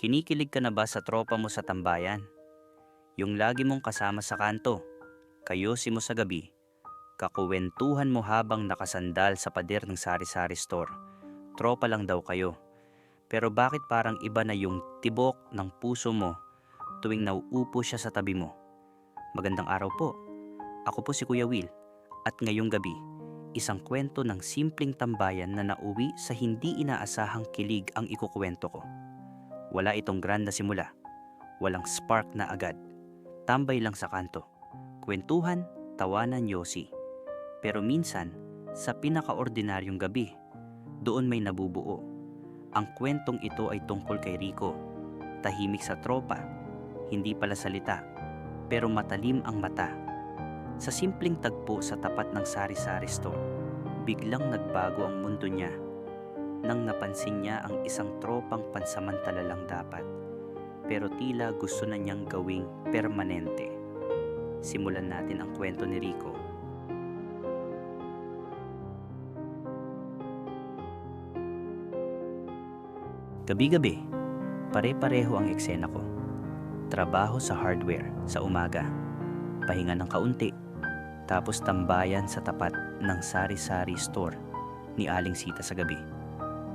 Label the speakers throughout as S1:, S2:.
S1: Kinikilig ka na ba sa tropa mo sa tambayan? Yung lagi mong kasama sa kanto, kayosi mo sa gabi, kakuwentuhan mo habang nakasandal sa pader ng sari-sari store. Tropa lang daw kayo. Pero bakit parang iba na yung tibok ng puso mo tuwing nauupo siya sa tabi mo? Magandang araw po. Ako po si Kuya Will. At ngayong gabi, isang kwento ng simpleng tambayan na nauwi sa hindi inaasahang kilig ang ikukwento ko. Wala itong grand na simula. Walang spark na agad. Tambay lang sa kanto. Kwentuhan, tawanan, yosi. Pero minsan, sa pinakaordinaryong gabi, doon may nabubuo. Ang kwentong ito ay tungkol kay Rico. Tahimik sa tropa, hindi pala salita, pero matalim ang mata. Sa simpleng tagpo sa tapat ng sari-sari store, biglang nagbago ang mundo niya nang napansin niya ang isang tropang pansamantala lang dapat, pero tila gusto na niyang gawing permanente. Simulan natin ang kwento ni Rico. Gabi-gabi, pare-pareho ang eksena ko. Trabaho sa hardware sa umaga, pahinga ng kaunti, tapos tambayan sa tapat ng sari-sari store ni Aling Sita sa gabi.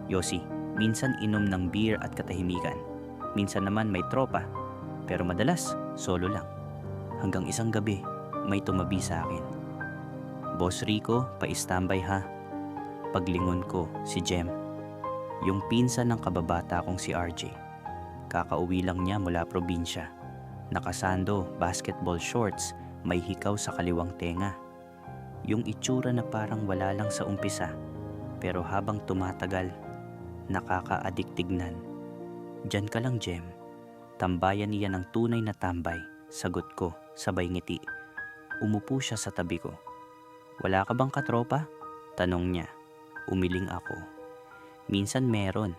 S1: Yosi, minsan inom ng beer at katahimikan. Minsan naman may tropa, pero madalas solo lang. Hanggang isang gabi, may tumabi sa akin. Boss Rico, pa-standby ha. Paglingon ko, si Jem. Yung pinsan ng kababata kong si RJ. Kakauwi lang niya mula probinsya. Nakasando, basketball shorts, may hikaw sa kaliwang tenga. Yung itsura na parang wala lang sa umpisa, pero habang tumatagal, nakaka-addict tignan. Diyan ka lang, Jem. Tambayan niya ng tunay na tambay. Sagot ko, sabay ngiti. Umupo siya sa tabi ko. Wala ka bang katropa? Tanong niya. Umiling ako. Minsan meron.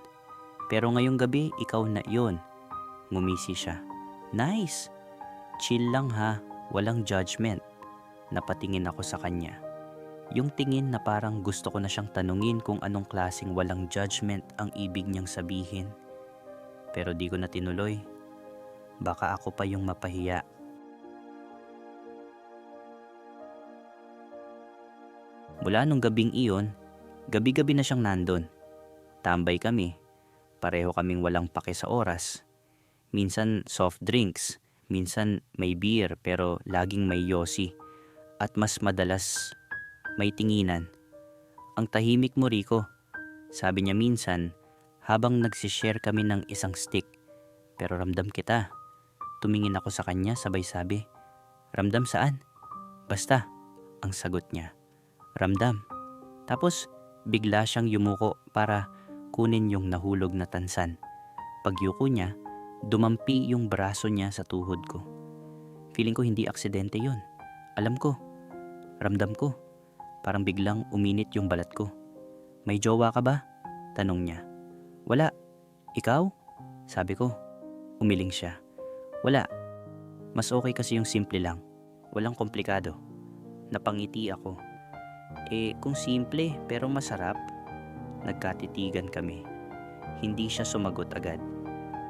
S1: Pero ngayong gabi, ikaw na yon. Ngumisi siya. Nice! Chill lang ha, walang judgment. Napatingin ako sa kanya. Yung tingin na parang gusto ko na siyang tanungin kung anong klasing walang judgment ang ibig niyang sabihin. Pero di ko na tinuloy. Baka ako pa yung mapahiya. Mula nung gabing iyon, gabi-gabi na siyang nandun. Tambay kami. Pareho kaming walang pake sa oras. Minsan soft drinks, minsan may beer pero laging may yosi. At mas madalas may tinginan. Ang tahimik mo, Rico. Sabi niya minsan, habang nagsishare kami ng isang stick. Pero ramdam kita. Tumingin ako sa kanya sabay sabi, Ramdam saan? Basta, ang sagot niya. Ramdam. Tapos, bigla siyang yumuko para kunin yung nahulog na tansan. Pagyuko niya, dumampi yung braso niya sa tuhod ko. Feeling ko hindi aksidente yon. Alam ko. Ramdam ko. Parang biglang uminit yung balat ko. May jowa ka ba? Tanong niya. Wala. Ikaw? Sabi ko. Umiling siya. Wala. Mas okay kasi yung simple lang. Walang komplikado. Napangiti ako. Eh, kung simple pero masarap, nagkatitigan kami. Hindi siya sumagot agad.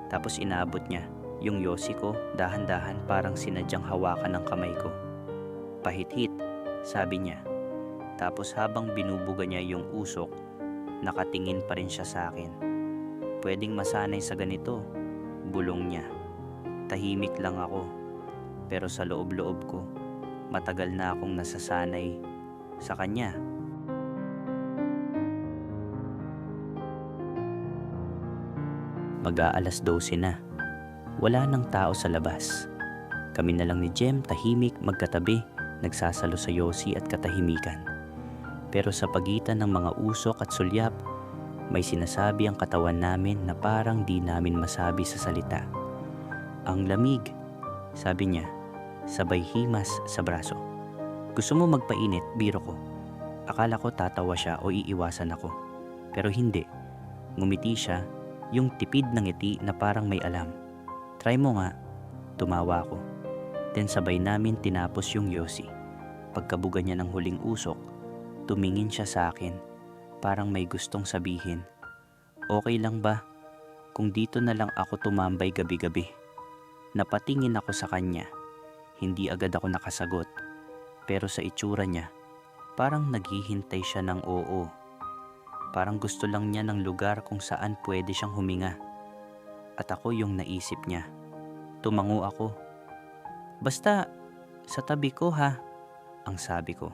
S1: Tapos inaabot niya yung yosi ko dahan-dahan parang sinadyang hawakan ng kamay ko. Pahit-hit, sabi niya. Tapos habang binubuga niya yung usok, nakatingin pa rin siya sa akin. Pwedeng masanay sa ganito, bulong niya. Tahimik lang ako, pero sa loob-loob ko, matagal na akong nasasanay sa kanya. Mag-aalas 12 na. Wala nang tao sa labas. Kami na lang ni Jem tahimik magkatabi, nagsasalo sa yosi at katahimikan. Pero sa pagitan ng mga usok at sulyap, may sinasabi ang katawan namin na parang di namin masabi sa salita. Ang lamig, sabi niya, sabay himas sa braso. Gusto mo magpainit, biro ko. Akala ko tatawa siya o iiwasan ako. Pero hindi. Ngumiti siya, yung tipid ng ngiti na parang may alam. Try mo nga. Tumawa ako. Then sabay namin tinapos yung yosi. Pagkabuga niya ng huling usok, tumingin siya sa akin. Parang may gustong sabihin. Okay lang ba? kung dito na lang ako tumambay gabi-gabi. Napatingin ako sa kanya. Hindi agad ako nakasagot. Pero sa itsura niya, parang naghihintay siya ng oo. Parang gusto lang niya ng lugar kung saan pwede siyang huminga. At ako yung naisip niya. Tumango ako. Basta, sa tabi ko ha, ang sabi ko.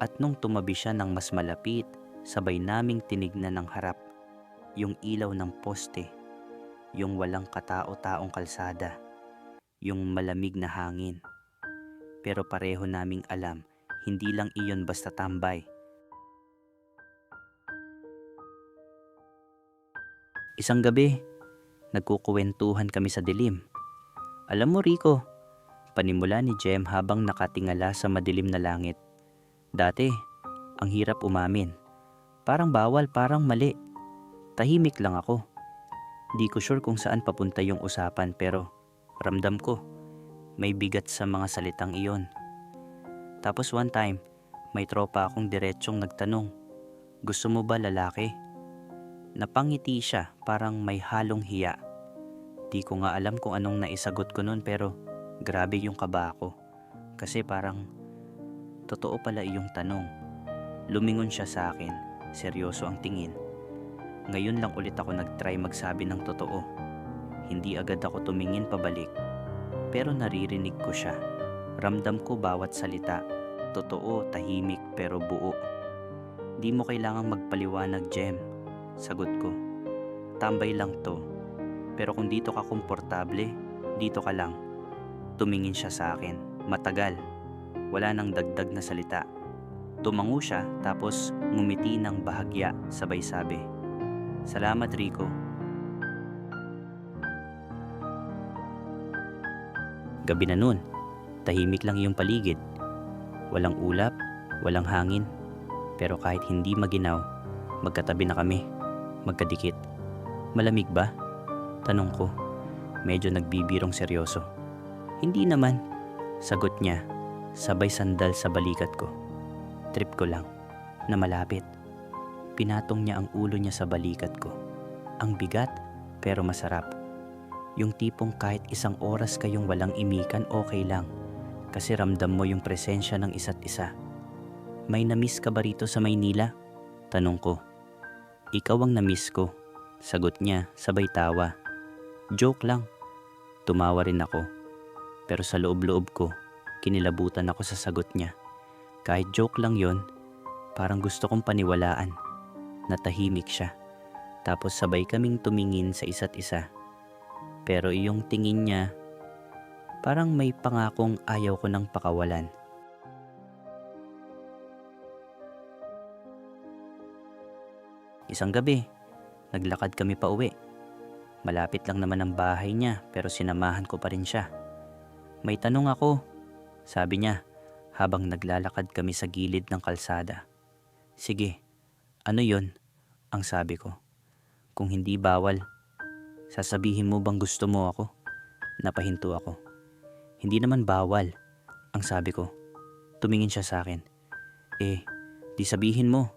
S1: At nung tumabi siya ng mas malapit, sabay naming tinignan ng harap. Yung ilaw ng poste, yung walang katao-taong kalsada, yung malamig na hangin. Pero pareho naming alam, hindi lang iyon basta tambay. Isang gabi, nagkukuwentuhan kami sa dilim. Alam mo Rico, panimula ni Jem habang nakatingala sa madilim na langit. Dati, ang hirap umamin. Parang bawal, parang mali. Tahimik lang ako. Di ko sure kung saan papunta yung usapan pero ramdam ko may bigat sa mga salitang iyon. Tapos one time, may tropa akong diretsyong nagtanong, gusto mo ba lalaki? Napangiti siya parang may halong hiya. Di ko nga alam kung anong naisagot ko nun pero grabe yung kaba ko. Kasi parang totoo pala iyong tanong. Lumingon siya sa akin, seryoso ang tingin. Ngayon lang ulit ako nagtry magsabi ng totoo. Hindi agad ako tumingin pabalik. Pero naririnig ko siya. Ramdam ko bawat salita. Totoo, tahimik pero buo. Di mo kailangang magpaliwanag, Jem. Sagot ko. Tambay lang to. Pero kung dito ka komportable, dito ka lang. Tumingin siya sa akin. Matagal. Wala nang dagdag na salita. Tumango siya tapos ngumiti ng bahagya sabay sabi. Salamat Rico. Gabi na nun. Tahimik lang yung paligid. Walang ulap, walang hangin. Pero kahit hindi maginaw, magkatabi na kami. Magkadikit. Malamig ba? Tanong ko. Medyo nagbibirong seryoso. Hindi naman. Sagot niya. Sabay sandal sa balikat ko. Trip ko lang. Na malapit. Pinatong niya ang ulo niya sa balikat ko. Ang bigat pero masarap. Yung tipong kahit isang oras kayong walang imikan okay lang kasi ramdam mo yung presensya ng isa't isa. May namiss ka ba rito sa Maynila? Tanong ko. Ikaw ang namiss ko. Sagot niya sabay tawa. Joke lang. Tumawa rin ako. Pero sa loob-loob ko, kinilabutan ako sa sagot niya. Kahit joke lang yon, parang gusto kong paniwalaan. Natahimik siya. Tapos sabay kaming tumingin sa isa't isa. Pero iyong tingin niya, parang may pangakong ayaw ko nang pakawalan. Isang gabi, naglakad kami pa uwi. Malapit lang naman ang bahay niya pero sinamahan ko pa rin siya. May tanong ako, sabi niya habang naglalakad kami sa gilid ng kalsada. Sige, ano yon? Ang sabi ko. Kung hindi bawal, sasabihin mo bang gusto mo ako? Napahinto ako. Hindi naman bawal, ang sabi ko. Tumingin siya sa akin. Eh, di sabihin mo.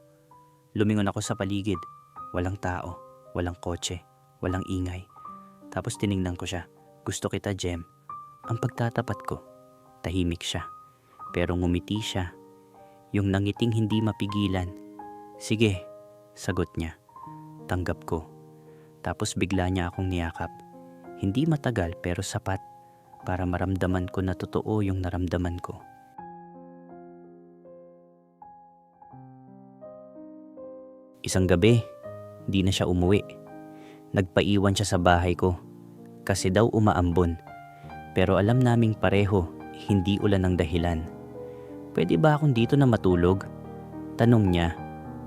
S1: Lumingon ako sa paligid. Walang tao, walang kotse, walang ingay. Tapos tiningnan ko siya. Gusto kita, Jem. Ang pagtatapat ko, tahimik siya. Pero ngumiti siya. Yung nangiting hindi mapigilan. Sige, sagot niya. Tanggap ko. Tapos bigla niya akong niyakap. Hindi matagal pero sapat para maramdaman ko na totoo yung naramdaman ko. Isang gabi, di na siya umuwi. Nagpaiwan siya sa bahay ko kasi daw umaambon. Pero alam naming pareho, hindi ulan ang dahilan. Pwede ba akong dito na matulog? Tanong niya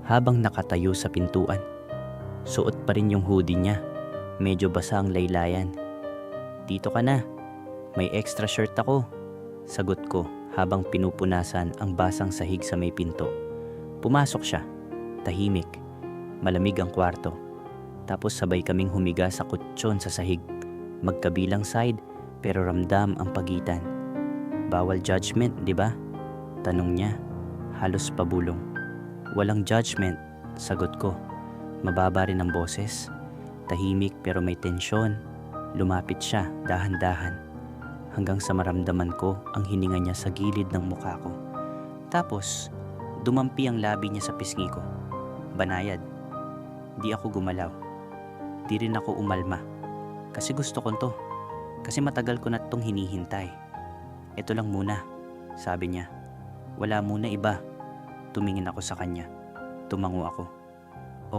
S1: habang nakatayo sa pintuan. Suot pa rin yung hoodie niya. Medyo basa ang laylayan. Dito ka na. May extra shirt ako. Sagot ko habang pinupunasan ang basang sahig sa may pinto. Pumasok siya. Tahimik. Malamig ang kwarto. Tapos sabay kaming humiga sa kutsyon sa sahig. Magkabilang side pero ramdam ang pagitan. Bawal judgment, di ba? Tanong niya. Halos pabulong. Walang judgment, sagot ko. Mababa rin ang boses. Tahimik pero may tensyon. Lumapit siya dahan-dahan hanggang sa maramdaman ko ang hininga niya sa gilid ng mukha ko. Tapos, dumampi ang labi niya sa pisngi ko. Banayad. Di ako gumalaw. Di rin ako umalma. Kasi gusto ko to. Kasi matagal ko na itong hinihintay. Ito lang muna, sabi niya. Wala muna iba. Tumingin ako sa kanya. Tumango ako.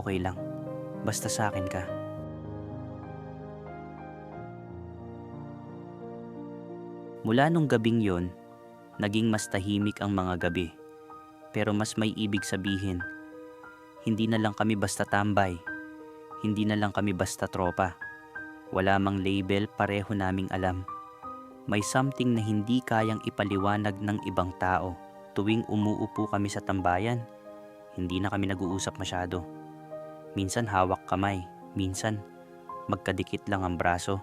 S1: Okay lang. Basta sa akin ka. Mula nung gabing yon, naging mas tahimik ang mga gabi. Pero mas may ibig sabihin. Hindi na lang kami basta tambay. Hindi na lang kami basta tropa. Wala mang label, pareho naming alam. May something na hindi kayang ipaliwanag ng ibang tao tuwing umuupo kami sa tambayan. Hindi na kami nag-uusap masyado. Minsan hawak kamay, minsan magkadikit lang ang braso.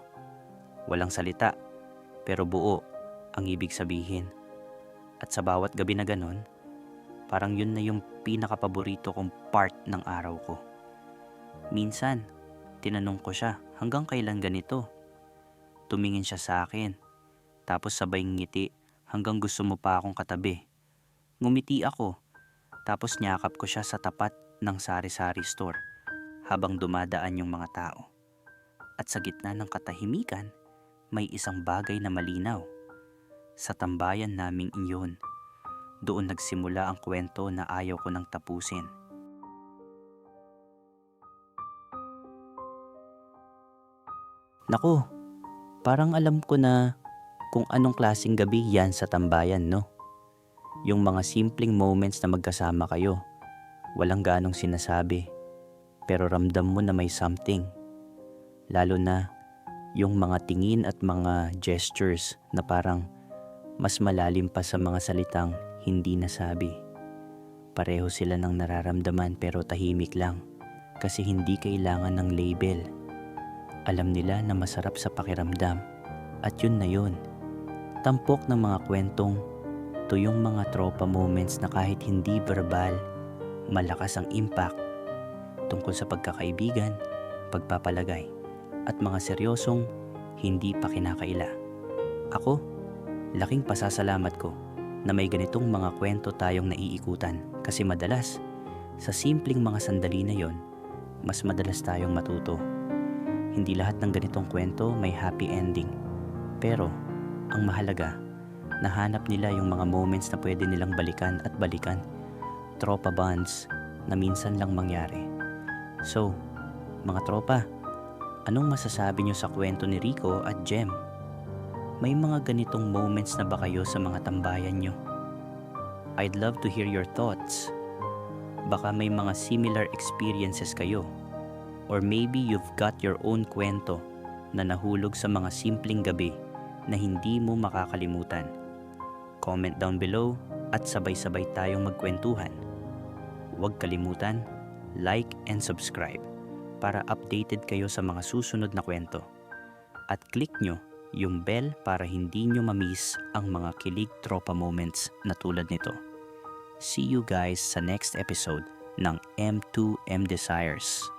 S1: Walang salita, pero buo ang ibig sabihin. At sa bawat gabi na ganon, parang yun na yung pinakapaborito kong part ng araw ko. Minsan, tinanong ko siya hanggang kailan ganito. Tumingin siya sa akin, tapos sabay ngiti hanggang gusto mo pa akong katabi. Ngumiti ako, tapos niyakap ko siya sa tapat ng sari-sari store habang dumadaan yung mga tao. At sa gitna ng katahimikan, may isang bagay na malinaw. Sa tambayan naming iyon, doon nagsimula ang kwento na ayaw ko nang tapusin. Naku, parang alam ko na kung anong klasing gabi yan sa tambayan, no? Yung mga simpleng moments na magkasama kayo, walang ganong sinasabi, pero ramdam mo na may something. Lalo na yung mga tingin at mga gestures na parang mas malalim pa sa mga salitang hindi nasabi. Pareho sila ng nararamdaman pero tahimik lang kasi hindi kailangan ng label. Alam nila na masarap sa pakiramdam at yun na yun. Tampok ng mga kwentong to yung mga tropa moments na kahit hindi verbal, malakas ang impact tungkol sa pagkakaibigan, pagpapalagay, at mga seryosong hindi pa kinakaila. Ako, laking pasasalamat ko na may ganitong mga kwento tayong naiikutan kasi madalas, sa simpleng mga sandali na yon, mas madalas tayong matuto. Hindi lahat ng ganitong kwento may happy ending. Pero, ang mahalaga, nahanap nila yung mga moments na pwede nilang balikan at balikan. Tropa bonds na minsan lang mangyari. So, mga tropa, anong masasabi nyo sa kwento ni Rico at Jem? May mga ganitong moments na ba kayo sa mga tambayan nyo? I'd love to hear your thoughts. Baka may mga similar experiences kayo. Or maybe you've got your own kwento na nahulog sa mga simpleng gabi na hindi mo makakalimutan. Comment down below at sabay-sabay tayong magkwentuhan. Huwag kalimutan, like and subscribe para updated kayo sa mga susunod na kwento. At click nyo yung bell para hindi nyo mamiss ang mga kilig tropa moments na tulad nito. See you guys sa next episode ng M2M Desires.